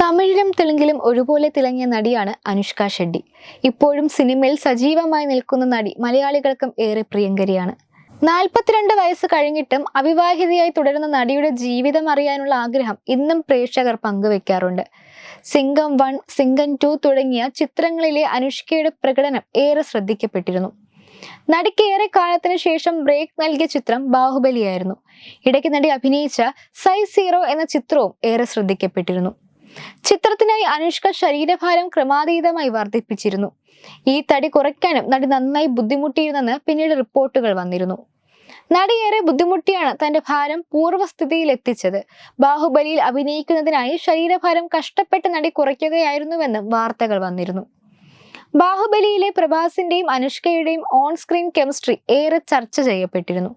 തമിഴിലും തെലുങ്കിലും ഒരുപോലെ തിളങ്ങിയ നടിയാണ് അനുഷ്ക ഷെഡ്ഡി. ഇപ്പോഴും സിനിമയിൽ സജീവമായി നിൽക്കുന്ന നടി മലയാളികൾക്കും ഏറെ പ്രിയങ്കരിയാണ്. നാൽപ്പത്തിരണ്ട് വയസ്സ് കഴിഞ്ഞിട്ടും അവിവാഹിതയായി തുടരുന്ന നടിയുടെ ജീവിതം അറിയാനുള്ള ആഗ്രഹം ഇന്നും പ്രേക്ഷകർ പങ്കുവെക്കാറുണ്ട്. സിംഗം വൺ സിംഗം ടു തുടങ്ങിയ ചിത്രങ്ങളിലെ അനുഷ്കയുടെ പ്രകടനം ഏറെ ശ്രദ്ധിക്കപ്പെട്ടിരുന്നു. നടിക്ക് ഏറെ കാലത്തിന് ശേഷം ബ്രേക്ക് നൽകിയ ചിത്രം ബാഹുബലിയായിരുന്നു. ഇടയ്ക്ക് നടി അഭിനയിച്ച സൈ സീറോ എന്ന ചിത്രവും ഏറെ ശ്രദ്ധിക്കപ്പെട്ടിരുന്നു. ചിത്രത്തിനായി അനുഷ്ക ശരീരഭാരം ക്രമാതീതമായി വർദ്ധിപ്പിച്ചിരുന്നു. ഈ തടി കുറയ്ക്കാനും നടി നന്നായി ബുദ്ധിമുട്ടിയിരുന്നെന്ന് പിന്നീട് റിപ്പോർട്ടുകൾ വന്നിരുന്നു. നടി ഏറെ ബുദ്ധിമുട്ടിയാണ് തന്റെ ഭാരം പൂർവസ്ഥിതിയിൽ എത്തിച്ചത് ബാഹുബലിയിൽ അഭിനയിക്കുന്നതിനായി ശരീരഭാരം കഷ്ടപ്പെട്ട് നടി കുറയ്ക്കുകയായിരുന്നുവെന്നും വാർത്തകൾ വന്നിരുന്നു. ബാഹുബലിയിലെ പ്രഭാസിന്റെയും അനുഷ്കയുടെയും ഓൺ സ്ക്രീൻ കെമിസ്ട്രി ഏറെ ചർച്ച ചെയ്യപ്പെട്ടിരുന്നു.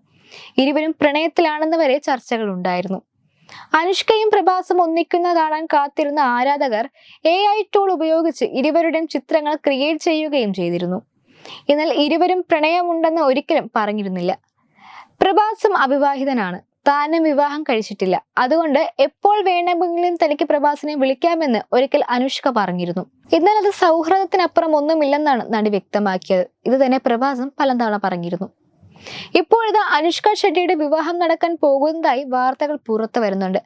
ഇരുവരും പ്രണയത്തിലാണെന്ന് വരെ ചർച്ചകൾ ഉണ്ടായിരുന്നു. അനുഷ്കയും പ്രഭാസും ഒന്നിക്കുന്ന കാണാൻ കാത്തിരുന്ന ആരാധകർ എ ഐ ടൂൾ ഉപയോഗിച്ച് ഇരുവരുടെയും ചിത്രങ്ങൾ ക്രിയേറ്റ് ചെയ്യുകയും ചെയ്തിരുന്നു. എന്നാൽ ഇരുവരും പ്രണയമുണ്ടെന്ന് ഒരിക്കലും പറഞ്ഞിരുന്നില്ല. പ്രഭാസും അവിവാഹിതനാണ്. താനും വിവാഹം കഴിച്ചിട്ടില്ല. അതുകൊണ്ട് എപ്പോൾ വേണമെങ്കിലും തനിക്ക് പ്രഭാസിനെ വിളിക്കാമെന്ന് ഒരിക്കൽ അനുഷ്ക പറഞ്ഞിരുന്നു. എന്നാൽ അത് സൗഹൃദത്തിനപ്പുറം ഒന്നുമില്ലെന്നാണ് നടി വ്യക്തമാക്കിയത്. ഇത് തന്നെ പ്രഭാസും പലതവണ പറഞ്ഞിരുന്നു. ഇപ്പോഴിത് അനുഷ്ക ഷെട്ടിയുടെ വിവാഹം നടക്കാൻ പോകുന്നതായി വാർത്തകൾ പുറത്തു വരുന്നുണ്ട്.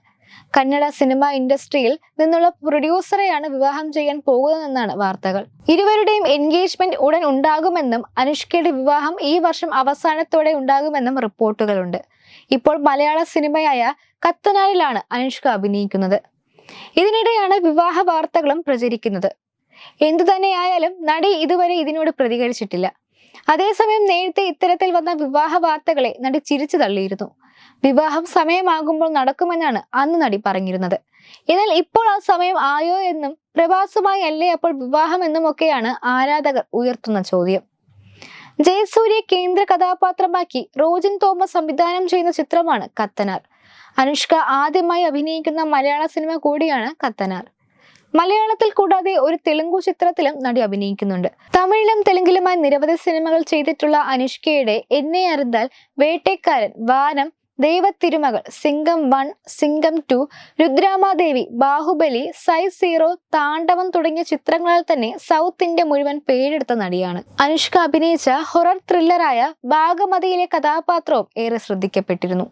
കന്നഡ സിനിമ ഇൻഡസ്ട്രിയിൽ നിന്നുള്ള പ്രൊഡ്യൂസറെയാണ് വിവാഹം ചെയ്യാൻ പോകുന്നതെന്നാണ് വാർത്തകൾ. ഇരുവരുടെയും എൻഗേജ്മെന്റ് ഉടൻ ഉണ്ടാകുമെന്നും അനുഷ്കയുടെ വിവാഹം ഈ വർഷം അവസാനത്തോടെ ഉണ്ടാകുമെന്നും റിപ്പോർട്ടുകളുണ്ട്. ഇപ്പോൾ മലയാള സിനിമയായ കത്തനാലിലാണ് അനുഷ്ക അഭിനയിക്കുന്നത്. ഇതിനിടെയാണ് വിവാഹ വാർത്തകളും പ്രചരിക്കുന്നത്. എന്തു തന്നെയായാലും നടി ഇതുവരെ ഇതിനോട് പ്രതികരിച്ചിട്ടില്ല. അതേസമയം നേരത്തെ ഇത്തരത്തിൽ വന്ന വിവാഹ വാർത്തകളെ നടി ചിരിച്ചു തള്ളിയിരുന്നു. വിവാഹം സമയമാകുമ്പോൾ നടക്കുമെന്നാണ് അന്ന് നടി പറഞ്ഞിരുന്നത്. എന്നാൽ ഇപ്പോൾ ആ സമയം ആയോ എന്നും പ്രവാസമായി അല്ലേ അപ്പോൾ വിവാഹം എന്നുമൊക്കെയാണ് ആരാധകർ ഉയർത്തുന്ന ചോദ്യം. ജയസൂര്യ കേന്ദ്ര കഥാപാത്രമാക്കി റോജിൻ തോമസ് സംവിധാനം ചെയ്യുന്ന ചിത്രമാണ് കത്തനാർ. അനുഷ്ക ആദ്യമായി അഭിനയിക്കുന്ന മലയാള സിനിമ കൂടിയാണ് കത്തനാർ. മലയാളത്തിൽ കൂടാതെ ഒരു തെലുങ്കു ചിത്രത്തിലും നടി അഭിനയിക്കുന്നുണ്ട്. തമിഴിലും തെലുങ്കിലുമായി നിരവധി സിനിമകൾ ചെയ്തിട്ടുള്ള അനുഷ്കയുടെ Yennai Arindhaal Vettaikaaran Vaanam Deivathirumagal Singam one Singam two Rudhramadevi Baahubali size zero Thaandavam തുടങ്ങിയ ചിത്രങ്ങളിൽ തന്നെ സൗത്ത് ഇന്ത്യ മുഴുവൻ പേരെടുത്ത നടിയാണ്. അനുഷ്ക അഭിനയിച്ച ഹൊറർ ത്രില്ലറായ ഭാഗമതിയിലെ കഥാപാത്രവും ഏറെ ശ്രദ്ധിക്കപ്പെട്ടിരുന്നു.